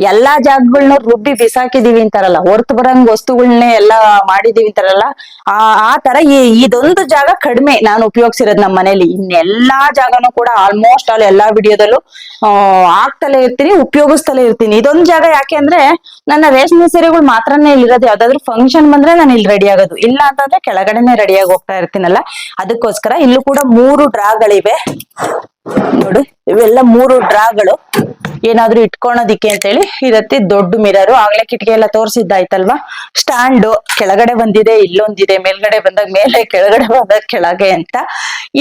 ಎಲ್ಲಾ ಜಾಗಗಳನ್ನ ರುಬ್ಬಿ ಬಿಸಾಕಿದೀವಿ ಅಂತಾರಲ್ಲ, ಹೊರತು ಬರಂಗ್ ವಸ್ತುಗಳನ್ನೇ ಎಲ್ಲಾ ಮಾಡಿದೀವಿ ಅಂತಾರಲ್ಲ, ಆ ಆ ತರ ಈ, ಇದೊಂದು ಜಾಗ ಕಡಿಮೆ ನಾನು ಉಪಯೋಗಿಸಿರೋದು ನಮ್ಮ ಮನೇಲಿ. ಇನ್ನೆಲ್ಲಾ ಜಾಗನೂ ಕೂಡ ಆಲ್ಮೋಸ್ಟ್ ಆಲ್ ಎಲ್ಲಾ ವಿಡಿಯೋದಲ್ಲೂ ಆಗ್ತಲೇ ಇರ್ತೀನಿ, ಉಪಯೋಗಿಸ್ತಲೇ ಇರ್ತೀನಿ. ಇದೊಂದ್ ಜಾಗ ಯಾಕೆ ಅಂದ್ರೆ, ನನ್ನ ರೇಷ್ಮೆ ಸೀರೆಗಳು ಮಾತ್ರನೇ ಇಲ್ಲಿರೋದು. ಯಾವ್ದಾದ್ರು ಫಂಕ್ಷನ್ ಬಂದ್ರೆ ನಾನು ಇಲ್ಲಿ ರೆಡಿ ಆಗೋದು. ಇಲ್ಲ ಅಂತಂದ್ರೆ ಕೆಳಗಡೆನೆ ಆಗಿ ಹೋಗ್ತಾ ಇರ್ತೀನಲ್ಲ, ಅದಕ್ಕೋಸ್ಕರ ಇಲ್ಲೂ ಕೂಡ ಮೂರು ಡ್ರಾಗಳಿವೆ. ನೋಡಿ, ಇವೆಲ್ಲ ಮೂರು ಡ್ರಾಗಳು. ಏನಾದ್ರು ಇಟ್ಕೊಳೋದಿಕ್ಕೆ ಅಂತೇಳಿ ಇರತ್ತೆ ದೊಡ್ಡ ಮಿರರು, ಆಗ್ಲೇ ಕಿಟಕಿ ಎಲ್ಲ ತೋರಿಸಿದ್ದಾಯ್ತಲ್ವಾ? ಸ್ಟ್ಯಾಂಡು ಕೆಳಗಡೆ ಬಂದಿದೆ, ಇಲ್ಲೊಂದಿದೆ, ಮೇಲ್ಗಡೆ ಬಂದಾಗ ಮೇಲೆ, ಕೆಳಗಡೆ ಬಂದಾಗ ಕೆಳಗೆ ಅಂತ.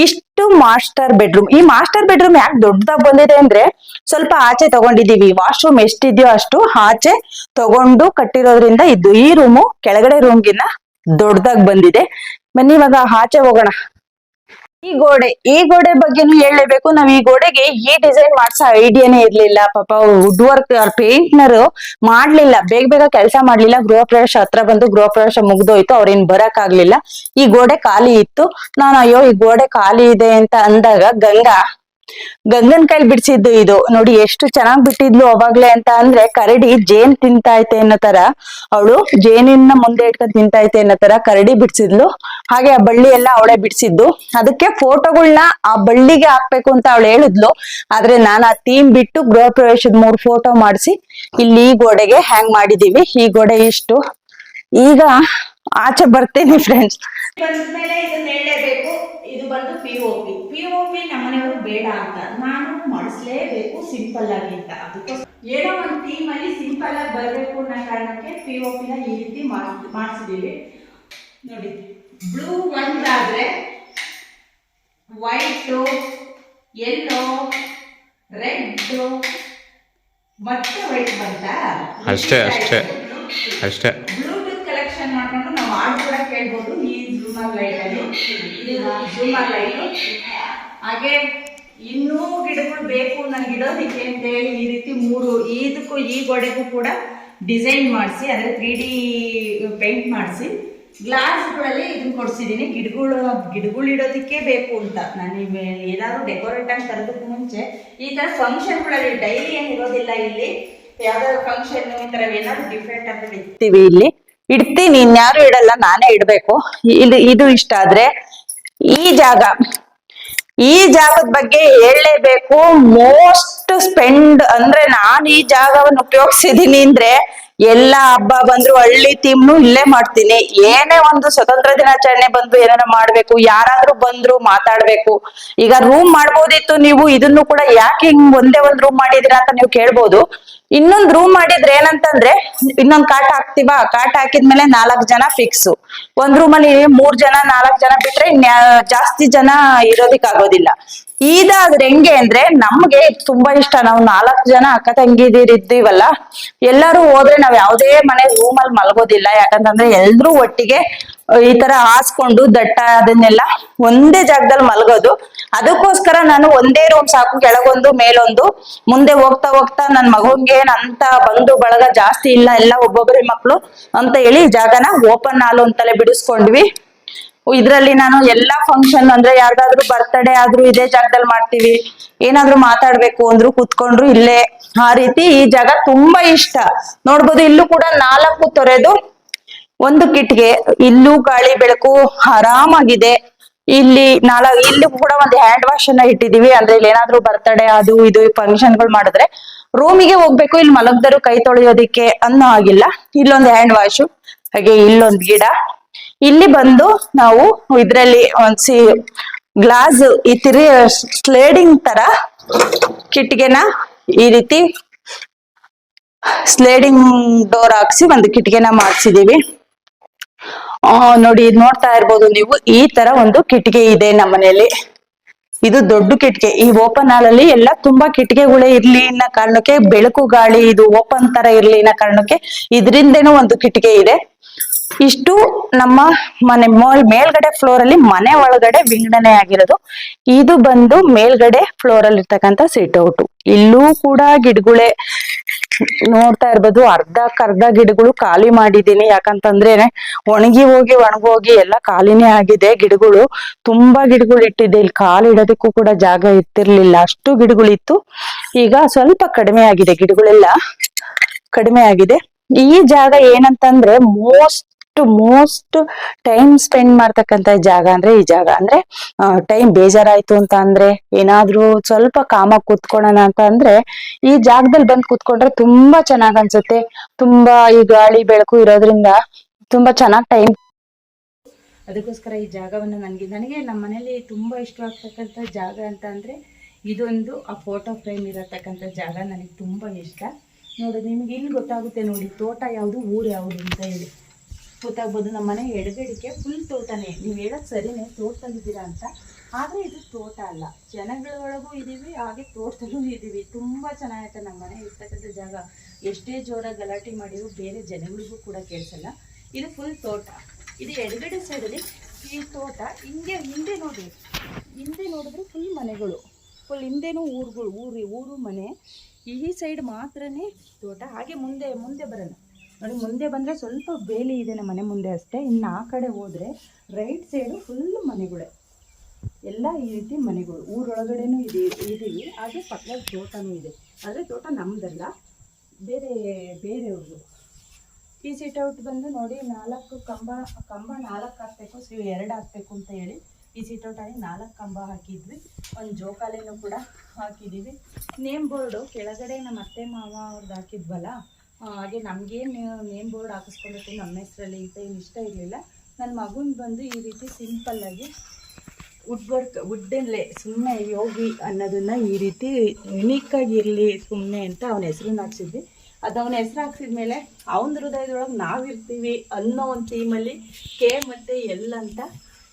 ಇಷ್ಟು ಮಾಸ್ಟರ್ ಬೆಡ್ರೂಮ್. ಈ ಮಾಸ್ಟರ್ ಬೆಡ್ರೂಮ್ ಯಾಕೆ ದೊಡ್ಡದಾಗ ಬಂದಿದೆ ಅಂದ್ರೆ ಸ್ವಲ್ಪ ಆಚೆ ತಗೊಂಡಿದೀವಿ ವಾಶ್ರೂಮ್ ಎಷ್ಟಿದ್ಯೋ ಅಷ್ಟು ಆಚೆ ತಗೊಂಡು ಕಟ್ಟಿರೋದ್ರಿಂದ ಇದ್ದು ಈ ರೂಮು ಕೆಳಗಡೆ ರೂಮ್ಗಿನ್ನ ದೊಡ್ಡದಾಗ ಬಂದಿದೆ. ಬನ್ನಿ ಇವಾಗ ಆಚೆ ಹೋಗೋಣ. ಈ ಗೋಡೆ ಈ ಗೋಡೆ ಬಗ್ಗೆನೂ ಹೇಳಲೇಬೇಕು. ನಾವ್ ಈ ಗೋಡೆಗೆ ಈ ಡಿಸೈನ್ ಮಾಡ್ಸೋ ಐಡಿಯಾನೇ ಇರ್ಲಿಲ್ಲ. ಪಾಪ ವುಡ್ ವರ್ಕ್ ಪೇಂಟ್ನರ್ ಮಾಡ್ಲಿಲ್ಲ. ಬೇಗ ಬೇಗ ಕೆಲಸ ಮಾಡ್ಲಿಲ್ಲ. ಗೃಹ ಪ್ರವೇಶ ಹತ್ರ ಬಂದು ಗೃಹ ಪ್ರವೇಶ ಮುಗ್ದೋಯ್ತು. ಅವ್ರೇನ್ ಬರಕ್ ಆಗ್ಲಿಲ್ಲ ಈ ಗೋಡೆ ಖಾಲಿ ಇತ್ತು. ನಾನು ಅಯ್ಯೋ ಈ ಗೋಡೆ ಖಾಲಿ ಇದೆ ಅಂತ ಅಂದಾಗ ಗಂಗಾ ಗಂಗನ್ ಕೈಲಿ ಬಿಡ್ಸಿದ್ದು ಇದು. ನೋಡಿ, ಎಷ್ಟು ಚೆನ್ನಾಗ್ ಬಿಟ್ಟಿದ್ಲು ಅವಾಗ್ಲೇ ಅಂತ ಅಂದ್ರೆ, ಕರಡಿ ಜೇನ್ ತಿಂತಾಯ್ತೆ ಅನ್ನೋ ತರ. ಅವಳು ಜೇನಿನ ಮುಂದೆ ಇಟ್ಕೊಂಡ್ ತಿಂತಾಯ್ತೆ ಅನ್ನೋ ತರ ಕರಡಿ ಬಿಡ್ಸಿದ್ಲು. ಹಾಗೆ ಆ ಬಳ್ಳಿ ಎಲ್ಲ ಅವಳೆ ಬಿಡ್ಸಿದ್ದು. ಅದಕ್ಕೆ ಫೋಟೋಗಳನ್ನ ಆ ಬಳ್ಳಿಗೆ ಹಾಕ್ಬೇಕು ಅಂತ ಅವಳು ಹೇಳಿದ್ಲು. ಆದ್ರೆ ನಾನು ಆ ಥೀಮ್ ಬಿಟ್ಟು ಗೃಹ ಪ್ರವೇಶದ ಮೂರು ಫೋಟೋ ಮಾಡಿಸಿ ಇಲ್ಲಿ ಈ ಗೋಡೆಗೆ ಹ್ಯಾಂಗ್ ಮಾಡಿದೀವಿ. ಈ ಗೋಡೆ ಇಷ್ಟು. ಈಗ ಆಚೆ ಬರ್ತೀನಿ ಫ್ರೆಂಡ್ಸ್ ಬಂದ್ಮೇಲೆ ಇದನ್ನ ಹೇಳಲೇಬೇಕು. ಇದು ಬಂದು P O P P O P ನಮ್ಮನೆಯವರು ಬೇಡ ಅಂತ. ನಾನು ಮಾಡಿಸ್ಲೇಬೇಕು ಸಿಂಪಲ್ ಆಗಿ ಅಂತ. ಅದಕ್ಕೋಸ್ಕರ ಏನೋ ಒಂದು ಥೀಮ್ ಅಲ್ಲಿ ಸಿಂಪಲ್ ಆಗಿ ಬರಬೇಕು ಅನ್ನೋ ಕಾರಣಕ್ಕೆ ಪಿ ಒ ಪಿನ ಈ ರೀತಿ ಮಾಡಿಸಿದೀವಿ. ನೋಡಿ ಬ್ಲೂ ಒಂದಾದ್ರೆ ವೈಟು ಎಲ್ಲೋ ರೆಡ್ ಮತ್ತೆ ವೈಟ್ ಬಂತ? ಅಷ್ಟೇ, ಅಷ್ಟೇ. ಅಷ್ಟೇ. ಮಾಡ್ಕೊಂಡು ನಾವು ಹಾಡು ಕೂಡ ಕೇಳ್ಬೋದು. ಈ ಜೂಮರ್ ಲೈಟ್ ಅಲ್ಲಿ. ಲೈಟು ಹಾಗೆ ಇನ್ನೂ ಗಿಡಗಳು ಬೇಕು ನನಗೆ ಇಡೋದಕ್ಕೆ ಅಂತ ಹೇಳಿ ಈ ರೀತಿ ಮೂರು ಇದಕ್ಕೂ ಈ ಗೋಡೆಗೂ ಕೂಡ ಡಿಸೈನ್ ಮಾಡಿಸಿ ಅಂದರೆ ತ್ರೀ ಡಿ ಪೇಂಟ್ ಮಾಡಿಸಿ ಗ್ಲಾಸ್ಗಳಲ್ಲಿ ಇದನ್ನ ಕೊಡಿಸಿದ್ದೀನಿ ಗಿಡಗಳು ಗಿಡಗಳು ಇಡೋದಕ್ಕೆ ಬೇಕು ಅಂತ. ನಾನು ಏನಾದರೂ ಡೆಕೋರೇಟ್ ಆಗಿ ತರೋದಕ್ಕೆ ಮುಂಚೆ ಈ ಥರ ಫಂಕ್ಷನ್ಗಳಲ್ಲಿ ಡೈಲಿ ಏನು ಇರೋದಿಲ್ಲ ಇಲ್ಲಿ. ಯಾವ್ದಾದ್ರು ಫಂಕ್ಷನ್ ಈ ಥರ ಏನಾದ್ರು ಡಿಫ್ರೆಂಟ್ ಇತ್ತು ಇಡ್ತೀವಿ ಇಲ್ಲಿ. ಇಡ್ತೀನಿ ಇನ್ಯಾರು ಇಡಲ್ಲ, ನಾನೇ ಇಡ್ಬೇಕು. ಇದು ಇದು ಇಷ್ಟ ಆದ್ರೆ ಈ ಜಾಗ, ಈ ಜಾಗದ ಬಗ್ಗೆ ಹೇಳಲೇಬೇಕು. ಮೋಸ್ಟ್ ಸ್ಪೆಂಡ್ ಅಂದ್ರೆ ನಾನು ಈ ಜಾಗವನ್ನು ಉಪಯೋಗಿಸಿದೀನಿ ಅಂದ್ರೆ ಎಲ್ಲಾ ಹಬ್ಬ ಬಂದ್ರು ಹಳ್ಳಿ ಥೀಮ್ನು ಇಲ್ಲೇ ಮಾಡ್ತೀನಿ. ಏನೇ ಒಂದು ಸ್ವತಂತ್ರ ದಿನಾಚರಣೆ ಬಂದು ಏನಾರ ಮಾಡ್ಬೇಕು, ಯಾರಾದ್ರೂ ಬಂದ್ರು ಮಾತಾಡ್ಬೇಕು. ಈಗ ರೂಮ್ ಮಾಡ್ಬೋದಿತ್ತು ನೀವು, ಇದನ್ನು ಕೂಡ ಯಾಕೆ ಹಿಂಗ್ ಒಂದೇ ಒಂದ್ ರೂಮ್ ಮಾಡಿದಿರಾ ಅಂತ ನೀವು ಕೇಳ್ಬೋದು. ಇನ್ನೊಂದ್ ರೂಮ್ ಮಾಡಿದ್ರೆ ಏನಂತಂದ್ರೆ, ಇನ್ನೊಂದ್ ಕಾಟ ಹಾಕ್ತಿವಾ ಕಾಟ ಹಾಕಿದ್ಮೇಲೆ ನಾಲ್ಕ್ ಜನ ಫಿಕ್ಸ್ ಒಂದ್ ರೂಮ್ ಅಲ್ಲಿ ಮೂರ್ ಜನ, ನಾಲ್ಕ್ ಜನ ಬಿಟ್ರೆ ಜಾಸ್ತಿ ಜನ ಇರೋದಿಕ್ ಆಗೋದಿಲ್ಲ ಇದಾದ್ರೆ ಹೆಂಗೆ ಅಂದ್ರೆ ನಮ್ಗೆ ತುಂಬಾ ಇಷ್ಟ. ನಾವು ನಾಲ್ಕ್ ಜನ ಅಕ್ಕ ತಂಗಿದಿರಿದ್ದೀವಲ್ಲ ಎಲ್ಲರೂ ಹೋದ್ರೆ ನಾವ್ ಯಾವ್ದೇ ಮನೆ ರೂಮ್ ಅಲ್ಲಿ ಮಲ್ಗೋದಿಲ್ಲ. ಯಾಕಂತಂದ್ರೆ ಎಲ್ರೂ ಒಟ್ಟಿಗೆ ಈ ತರ ಹಾಸ್ಕೊಂಡು ದಟ್ಟ ಅದನ್ನೆಲ್ಲ ಒಂದೇ ಜಾಗದಲ್ಲಿ ಮಲ್ಗೋದು. ಅದಕ್ಕೋಸ್ಕರ ನಾನು ಒಂದೇ ರೂಮ್ ಸಾಕು, ಕೆಳಗೊಂದು, ಮೇಲೊಂದು. ಮುಂದೆ ಹೋಗ್ತಾ ಹೋಗ್ತಾ ನನ್ ಮಗುಂಗೆ ಅಂತ ಬಂಧು ಬಳಗ ಜಾಸ್ತಿ ಇಲ್ಲ, ಎಲ್ಲ ಒಬ್ಬೊಬ್ಬರೇ ಮಕ್ಳು ಅಂತ ಹೇಳಿ ಜಾಗನ ಓಪನ್ ಹಾಲು ಅಂತಲೇ ಬಿಡಿಸ್ಕೊಂಡ್ವಿ. ಇದ್ರಲ್ಲಿ ನಾನು ಎಲ್ಲಾ ಫಂಕ್ಷನ್ ಅಂದ್ರೆ ಯಾರ್ದಾದ್ರು ಬರ್ತ್ಡೇ ಆದ್ರೂ ಇದೇ ಜಾಗದಲ್ಲಿ ಮಾಡ್ತೀವಿ. ಏನಾದ್ರು ಮಾತಾಡ್ಬೇಕು ಅಂದ್ರು ಕುತ್ಕೊಂಡ್ರು ಇಲ್ಲೇ. ಆ ರೀತಿ ಈ ಜಾಗ ತುಂಬಾ ಇಷ್ಟ. ನೋಡ್ಬೋದು ಇಲ್ಲೂ ಕೂಡ ನಾಲ್ಕು ತೊರೆದು ಒಂದು ಕಿಟ್ಗೆ ಇಲ್ಲೂ ಗಾಳಿ ಬೆಳಕು ಆರಾಮಾಗಿದೆ. ಇಲ್ಲಿ ನಾಲ್ ಇಲ್ಲೂ ಕೂಡ ಒಂದು ಹ್ಯಾಂಡ್ ವಾಶ್ ಅನ್ನ ಇಟ್ಟಿದೀವಿ. ಅಂದ್ರೆ ಇಲ್ಲಿ ಏನಾದ್ರು ಬರ್ತಡೇ ಅದು ಇದು ಫಂಕ್ಷನ್ಗಳು ಮಾಡಿದ್ರೆ ರೂಮಿಗೆ ಹೋಗ್ಬೇಕು, ಇಲ್ಲಿ ಮಲಗ್ದರು ಕೈ ತೊಳೆಯೋದಿಕ್ಕೆ ಅನ್ನೋ ಆಗಿಲ್ಲ ಇಲ್ಲೊಂದು ಹ್ಯಾಂಡ್ ವಾಶ್ ಹಾಗೆ ಇಲ್ಲೊಂದು ಗಿಡ. ಇಲ್ಲಿ ಬಂದು ನಾವು ಇದ್ರಲ್ಲಿ ಒಂದ್ ಗ್ಲಾಸ್ ಈ ತಿರಿ ಸ್ಲೇಡಿಂಗ್ ತರ ಕಿಟ್ಗೆನ ಈ ರೀತಿ ಸ್ಲೇಡಿಂಗ್ ಡೋರ್ ಹಾಕ್ಸಿ ಒಂದು ಕಿಟ್ಗೆನ ಮಾಡ್ಸಿದೀವಿ. ನೋಡಿ ನೋಡ್ತಾ ಇರ್ಬೋದು ನೀವು, ಈ ತರ ಒಂದು ಕಿಟ್ಗೆ ಇದೆ ನಮ್ಮ ಮನೆಯಲ್ಲಿ. ಇದು ದೊಡ್ಡ ಕಿಟಕಿ. ಈ ಓಪನ್ ಹಾಲ್ ಅಲ್ಲಿ ಎಲ್ಲ ತುಂಬಾ ಕಿಟಕಿಗಳೇ ಇರ್ಲಿ ಅನ್ನೋ ಕಾರಣಕ್ಕೆ ಬೆಳಕು ಗಾಳಿ ಇದು ಓಪನ್ ತರ ಇರ್ಲಿ ಅನ್ನೋ ಕಾರಣಕ್ಕೆ ಇದ್ರಿಂದೇನೋ ಒಂದು ಕಿಟಕಿ ಇದೆ. ಇಷ್ಟು ನಮ್ಮ ಮನೆ ಮೋಲ್- ಮೇಲ್ಗಡೆ ಫ್ಲೋರ್ ಅಲ್ಲಿ ಮನೆ ಒಳಗಡೆ ವಿಂಗಡಣೆ ಆಗಿರೋದು. ಇದು ಬಂದು ಮೇಲ್ಗಡೆ ಫ್ಲೋರ್ ಅಲ್ಲಿ ಇರ್ತಕ್ಕಂಥ ಸಿಟ್ ಔಟ್ ಇಲ್ಲೂ ಕೂಡ ಗಿಡಗಳೇ ನೋಡ್ತಾ ಇರ್ಬೋದು. ಅರ್ಧಕ್ಕರ್ಧ ಗಿಡಗಳು ಖಾಲಿ ಮಾಡಿದ್ದೀನಿ. ಯಾಕಂತಂದ್ರೆ ಒಣಗಿ ಹೋಗಿ ಒಣಗೋಗಿ ಎಲ್ಲ ಖಾಲಿನೇ ಆಗಿದೆ. ಗಿಡಗಳು ತುಂಬಾ ಗಿಡಗಳು ಇಟ್ಟಿದ್ದೆ ಇಲ್ಲಿ ಕಾಲು ಇಡೋದಕ್ಕೂ ಕೂಡ ಜಾಗ ಇರ್ತಿರ್ಲಿಲ್ಲ. ಅಷ್ಟು ಗಿಡಗಳಿತ್ತು. ಈಗ ಸ್ವಲ್ಪ ಕಡಿಮೆ ಆಗಿದೆ. ಗಿಡಗಳೆಲ್ಲ ಕಡಿಮೆ ಆಗಿದೆ. ಈ ಜಾಗ ಏನಂತಂದ್ರೆ ಮೋಸ್ಟ್ ಮೋಸ್ಟ್ ಟೈಮ್ ಸ್ಪೆಂಡ್ ಮಾಡ್ತಕ್ಕಂತ ಜಾಗ ಅಂದ್ರೆ ಈ ಜಾಗ. ಅಂದ್ರೆ ಟೈಮ್ ಬೇಜಾರಾಯ್ತು ಅಂತ ಅಂದ್ರೆ, ಏನಾದ್ರೂ ಸ್ವಲ್ಪ ಕಾಮ ಕೂತ್ಕೊಳ್ಳೋಣ ಅಂತ ಅಂದ್ರೆ, ಈ ಜಾಗದಲ್ಲಿ ಬಂದ್ ಕೂತ್ಕೊಂಡ್ರೆ ತುಂಬಾ ಚೆನ್ನಾಗ್ ಅನ್ಸುತ್ತೆ. ತುಂಬಾ ಈ ಗಾಳಿ, ಬೆಳಕು ಇರೋದ್ರಿಂದ ತುಂಬಾ ಚೆನ್ನಾಗ್ ಟೈಮ್ ಅದಕ್ಕೋಸ್ಕರ ಈ ಜಾಗವನ್ನು ನನಗೆ ನನಗೆ ನಮ್ಮ ಮನೇಲಿ ತುಂಬ ಇಷ್ಟವಾಗ್ತಕ್ಕಂಥ ಜಾಗ ಅಂತ ಅಂದರೆ, ಇದೊಂದು ಆ ಫೋಟೋ ಫ್ರೇಮ್ ಇರತಕ್ಕಂಥ ಜಾಗ. ನನಗೆ ತುಂಬಾ ಇಷ್ಟ. ನೋಡಿ, ನಿಮ್ಗೆ ಇಲ್ಲಿ ಗೊತ್ತಾಗುತ್ತೆ ನೋಡಿ, ತೋಟ ಯಾವುದು, ಊರು ಯಾವುದು ಅಂತ ಹೇಳಿ. ಗೊತ್ತಾಗ್ಬೋದು ನಮ್ಮ ಮನೆ ಎಡಗಡಿಕೆ ಫುಲ್ ತೋಟನೇ. ನೀವು ಹೇಳೋದು ಸರಿನೇ ತೋಟದಲ್ಲಿದ್ದೀರಾ ಅಂತ. ಆದರೆ ಇದು ತೋಟ ಅಲ್ಲ. ಜನಗಳೊಳಗೂ ಇದ್ದೀವಿ, ಹಾಗೆ ತೋಟದಲ್ಲೂ ಇದ್ದೀವಿ. ತುಂಬ ಚೆನ್ನಾಗೈತೆ ನಮ್ಮ ಮನೆ, ಇರ್ತಕ್ಕಂಥ ಜಾಗ. ಎಷ್ಟೇ ಜೋರಾಗಿ ಗಲಾಟೆ ಮಾಡಿದ್ರು ಬೇರೆ ಜನಗಳಿಗೂ ಕೂಡ ಕೇಳಿಸಲ್ಲ. ಇದು ಫುಲ್ ತೋಟ. ಇದು ಎಡಗಡೆ ಸೈಡಲ್ಲಿ ಈ ತೋಟ. ಹಿಂಗೆ, ಹಿಂದೆ ನೋಡಿ. ಹಿಂದೆ ನೋಡಿದ್ರೆ ಫುಲ್ ಮನೆಗಳು. ಫುಲ್ ಹಿಂದೆನೂ ಊರುಗಳು, ಊರು ಊರು ಮನೆ. ಈ ಸೈಡ್ ಮಾತ್ರನೇ ತೋಟ. ಹಾಗೆ ಮುಂದೆ ಮುಂದೆ ಬರೋಣ. ನೋಡಿ ಮುಂದೆ ಬಂದರೆ ಸ್ವಲ್ಪ ಬೇಲಿ ಇದೆ ನಮ್ಮ ಮನೆ ಮುಂದೆ ಅಷ್ಟೇ. ಇನ್ನು ಆ ಕಡೆ ಹೋದರೆ ರೈಟ್ ಸೈಡು ಫುಲ್ ಮನೆಗಳೇ. ಎಲ್ಲ ಈ ರೀತಿ ಮನೆಗಳು. ಊರೊಳಗಡೆನೂ ಇದೆ ಇದ್ದೀವಿ ಹಾಗೆ ಪಕ್ಕದ ತೋಟನೂ ಇದೆ. ಆದರೆ ತೋಟ ನಮ್ಮದಲ್ಲ ಬೇರೆ, ಬೇರೆಯವ್ರದ್ದು. ಈ ಸೀಟ್ ಔಟ್ ಬಂದು ನೋಡಿ ನಾಲ್ಕು ಕಂಬ ಕಂಬ ನಾಲ್ಕು ಹಾಕಬೇಕು ಸಿ ಎರಡು ಹಾಕಬೇಕು ಅಂತ ಹೇಳಿ ಈ ಸೀಟ್ ಔಟ್ ಆಗಿ ನಾಲ್ಕು ಕಂಬ ಹಾಕಿದ್ವಿ. ಒಂದು ಜೋಕಾಲಿನೂ ಕೂಡ ಹಾಕಿದ್ದೀವಿ. ನೇಮ್ ಬೋರ್ಡು ಕೆಳಗಡೆ ನಮ್ಮ ಅತ್ತೆ ಮಾವ ಅವ್ರದ್ದು ಹಾಕಿದ್ವಲ್ಲ ಹಾಗೆ ನಮಗೇನು ನೇಮ್ ಬೋರ್ಡ್ ಹಾಕಿಸ್ಕೊಬೇಕು ನಮ್ಮ ಹೆಸರಲ್ಲಿ ಈ ಏನು ಇಷ್ಟ ಇರಲಿಲ್ಲ. ನನ್ನ ಮಗುನ ಬಂದು ಈ ರೀತಿ ಸಿಂಪಲ್ಲಾಗಿ ವುಡ್ ವರ್ಕ್ ವುಡ್ಡಲ್ಲೇ ಸುಮ್ಮನೆ ಯೋಗಿ ಅನ್ನೋದನ್ನ ಈ ರೀತಿ ಯುನೀಕಾಗಿ ಇರಲಿ ಸುಮ್ಮನೆ ಅಂತ ಅವನ ಹೆಸರನ್ನ ಹಾಕ್ಸಿದ್ವಿ. ಅದು ಅವನ ಹೆಸರು ಹಾಕ್ಸಿದ್ಮೇಲೆ ಅವನ ಹೃದಯದೊಳಗೆ ನಾವಿರ್ತೀವಿ ಅನ್ನೋ ಒಂದು ಥೀಮಲ್ಲಿ ಕೆ ಮತ್ತು ಎಲ್ ಅಂತ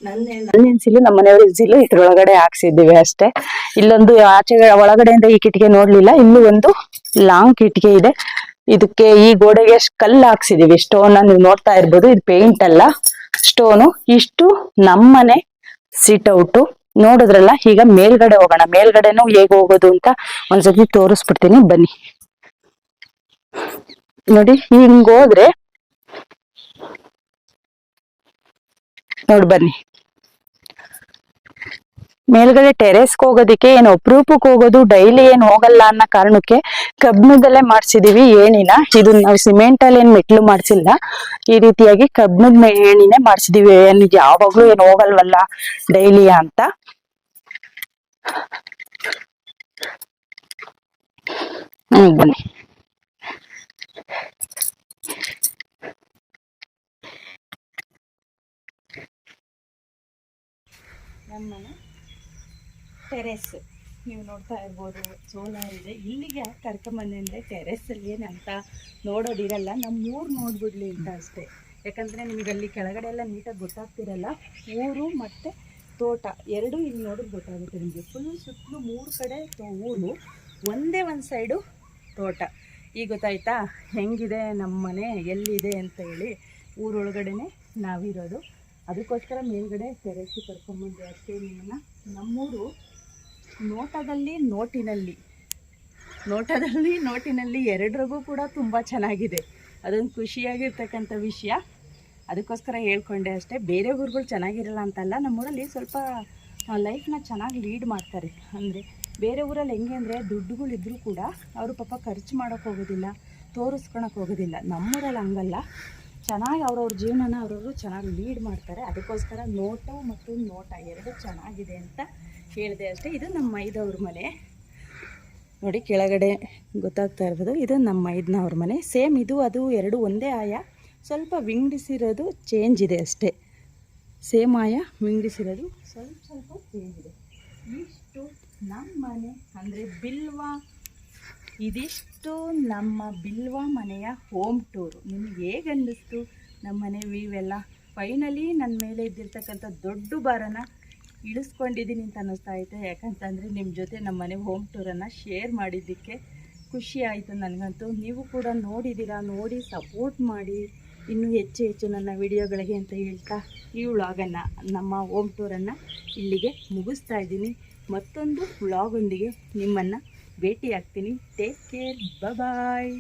ನನ್ನ ನನ್ನ ಇನ್ಸಿಲು ನಮ್ಮ ಮನೆಯವ್ರ ಇನ್ಸಿಲು ಇದ್ರೊಳಗಡೆ ಹಾಕ್ಸಿದ್ದೀವಿ ಅಷ್ಟೇ. ಇಲ್ಲೊಂದು ಆಚೆ ಒಳಗಡೆಯಿಂದ ಈ ಕಿಟಕಿ ನೋಡಲಿಲ್ಲ ಇಲ್ಲೂ ಒಂದು ಲಾಂಗ್ ಕಿಟಕಿ ಇದೆ. ಇದಕ್ಕೆ ಈ ಗೋಡೆಗೆ ಕಲ್ಲು ಹಾಕ್ಸಿದೀವಿ. ಸ್ಟೋನ್ ನೀವು ನೋಡ್ತಾ ಇರ್ಬೋದು. ಇದು ಪೇಂಟ್ ಅಲ್ಲ. ಸ್ಟೋನು ಇಷ್ಟು ನಮ್ಮನೆ ಸಿಟ್ ಔಟು ನೋಡಿದ್ರಲ್ಲ, ಈಗ ಮೇಲ್ಗಡೆ ಹೋಗೋಣ. ಮೇಲ್ಗಡೆನೂ ಹೇಗೆ ಹೋಗೋದು ಅಂತ ಒಂದ್ಸತಿ ತೋರಿಸ್ಬಿಡ್ತೀನಿ. ಬನ್ನಿ. ನೋಡಿ, ಹಿಂಗ್ ಹೋದ್ರೆ, ನೋಡ್ ಬನ್ನಿ. ಮೇಲ್ಗಡೆ ಟೆರೆಸ್ಗೆ ಹೋಗೋದಕ್ಕೆ ಏನು ಅಪರೂಪಕ್ಕೆ ಹೋಗೋದು ಡೈಲಿ ಏನು ಹೋಗಲ್ಲ ಅನ್ನೋ ಕಾರಣಕ್ಕೆ ಕಬ್ಬಿಣದಲ್ಲೇ ಮಾಡ್ಸಿದೀವಿ ಏನಿಲ್ಲ. ಇದು ನಾವು ಸಿಮೆಂಟ್ ಅಲ್ಲಿ ಏನು ಮೆಟ್ಲು ಮಾಡ್ಸಿಲ್ಲ. ಈ ರೀತಿಯಾಗಿ ಕಬ್ಬಿಣದ ಏಣಿನೇ ಮಾಡ್ಸಿದೀವಿ. ಏನು ಯಾವಾಗ್ಲೂ ಏನು ಹೋಗಲ್ವಲ್ಲ ಡೈಲಿ ಅಂತ. ಹ್ಮ್, ಬನ್ನಿ. ಟೆರೆಸ್. ನೀವು ನೋಡ್ತಾ ಇರ್ಬೋದು ಸೋಲಾರ್ ಇದೆ. ಇಲ್ಲಿಗೆ ಯಾಕೆ ಕರ್ಕೊಂಬಂದೆ ಅಂದರೆ ಟೆರೆಸಲ್ಲಿ ಏನಂತ ನೋಡೋದಿರಲ್ಲ. ನಮ್ಮ ಊರು ನೋಡ್ಬಿಡ್ಲಿ ಅಂತ ಅಷ್ಟೇ. ಯಾಕಂದರೆ ನಿಮಗೆ ಅಲ್ಲಿ ಕೆಳಗಡೆ ಎಲ್ಲ ನೀಟಾಗಿ ಗೊತ್ತಾಗ್ತಿರಲ್ಲ. ಊರು ಮತ್ತು ತೋಟ, ಎರಡೂ ಇಲ್ಲಿ ನೋಡೋದು ಗೊತ್ತಾಗುತ್ತೆ ನಿಮಗೆ. ಫುಲ್ ಸುತ್ತಲೂ ಮೂರು ಕಡೆ ಊರು, ಒಂದೇ ಒಂದು ಸೈಡು ತೋಟ. ಈಗ ಗೊತ್ತಾಯ್ತಾ? ಹೆಂಗಿದೆ ನಮ್ಮ ಮನೆ, ಎಲ್ಲಿದೆ ಅಂತ ಹೇಳಿ ಊರೊಳಗಡೆ ನಾವಿರೋದು. ಅದಕ್ಕೋಸ್ಕರ ಮೇಲ್ಗಡೆ ಟೆರೆಸ್ ಕರ್ಕೊಂಬಂದು ಅಷ್ಟೇ ನಿಮ್ಮನ್ನು. ನಮ್ಮೂರು ನೋಟದಲ್ಲಿ ನೋಟಿನಲ್ಲಿ. ನೋಟದಲ್ಲಿ ನೋಟಿನಲ್ಲಿ ಎರಡರಿಗೂ ಕೂಡ ತುಂಬ ಚೆನ್ನಾಗಿದೆ. ಅದೊಂದು ಖುಷಿಯಾಗಿರ್ತಕ್ಕಂಥ ವಿಷಯ. ಅದಕ್ಕೋಸ್ಕರ ಹೇಳ್ಕೊಂಡೆ ಅಷ್ಟೇ, ಬೇರೆ ಊರುಗಳು ಚೆನ್ನಾಗಿರಲ್ಲ ಅಂತಲ್ಲ, ನಮ್ಮೂರಲ್ಲಿ ಸ್ವಲ್ಪ ಲೈಫ್ನ ಚೆನ್ನಾಗಿ ಲೀಡ್ ಮಾಡ್ತಾರೆ. ಅಂದರೆ ಬೇರೆ ಊರಲ್ಲಿ ಹೆಂಗೆ ಅಂದರೆ ದುಡ್ಡುಗಳಿದ್ರೂ ಕೂಡ ಅವರು ಪಾಪ ಖರ್ಚು ಮಾಡೋಕೆ ಹೋಗೋದಿಲ್ಲ ತೋರಿಸ್ಕೊಳಕ್ಕೆ ಹೋಗೋದಿಲ್ಲ. ನಮ್ಮೂರಲ್ಲಿ ಹಂಗಲ್ಲ. ಚೆನ್ನಾಗಿ ಅವ್ರವ್ರ ಜೀವನನ ಅವ್ರವರು ಚೆನ್ನಾಗಿ ಲೀಡ್ ಮಾಡ್ತಾರೆ. ಅದಕ್ಕೋಸ್ಕರ ನೋಟ ಮತ್ತು ನೋಟ ಎರಡು ಚೆನ್ನಾಗಿದೆ ಅಂತ ಹೇಳಿದೆ ಅಷ್ಟೇ, ಇದು ನಮ್ಮ ಮೈದವ್ರ ಮನೆ. ನೋಡಿ ಕೆಳಗಡೆ ಗೊತ್ತಾಗ್ತಾ ಇರ್ಬೋದು ಇದು ನಮ್ಮ ಮೈದನವ್ರ ಮನೆ. ಸೇಮ್ ಇದು, ಅದು ಎರಡು ಒಂದೇ ಆಯ. ಸ್ವಲ್ಪ ವಿಂಗಡಿಸಿರೋದು ಚೇಂಜ್ ಇದೆ ಅಷ್ಟೇ. ಸೇಮ್ ಆಯ, ವಿಂಗಡಿಸಿರೋದು ಸ್ವಲ್ಪ ಸ್ವಲ್ಪ ಚೇಂಜ್ ಇದೆ. ಇಷ್ಟು ನಮ್ಮ ಮನೆ, ಅಂದರೆ ಬಿಲ್ವ. ಇದಿಷ್ಟು ನಮ್ಮ ಬಿಲ್ವ ಮನೆಯ ಹೋಮ್ ಟೂರು ನಿಮಗೆ ಹೇಗೆ ಅನ್ನಿಸ್ತು? ನಮ್ಮ ಮನೆ ವೀವೆಲ್ಲ ಫೈನಲಿ ನನ್ನ ಮೇಲೆ ಇದ್ದಿರ್ತಕ್ಕಂಥ ದೊಡ್ಡ ಭಾರನ ಇಳಿಸ್ಕೊಂಡಿದ್ದೀನಿ ಅಂತ ಅನ್ನಿಸ್ತಾ ಐತೆ ಯಾಕಂತಂದರೆ ನಿಮ್ಮ ಜೊತೆ ನಮ್ಮ ಮನೆ ಹೋಮ್ ಟೂರನ್ನು ಶೇರ್ ಮಾಡಿದ್ದಕ್ಕೆ ಖುಷಿ ಆಯಿತು ನನಗಂತೂ. ನೀವು ಕೂಡ ನೋಡಿದ್ದೀರಾ, ನೋಡಿ ಸಪೋರ್ಟ್ ಮಾಡಿ. ಇನ್ನೂ ಹೆಚ್ಚು ಹೆಚ್ಚು ನನ್ನ ವಿಡಿಯೋಗಳಿಗೆ ಅಂತ ಹೇಳ್ತಾ ಈ ವ್ಲಾಗನ್ನು ನಮ್ಮ ಹೋಮ್ ಟೂರನ್ನು ಇಲ್ಲಿಗೆ ಮುಗಿಸ್ತಾ ಇದ್ದೀನಿ. ಮತ್ತೊಂದು ವ್ಲಾಗೊಂದಿಗೆ ನಿಮ್ಮನ್ನು ಭೇಟಿ ಆಗ್ತೀನಿ ಟೇಕ್ ಕೇರ್ ಬಾಯ್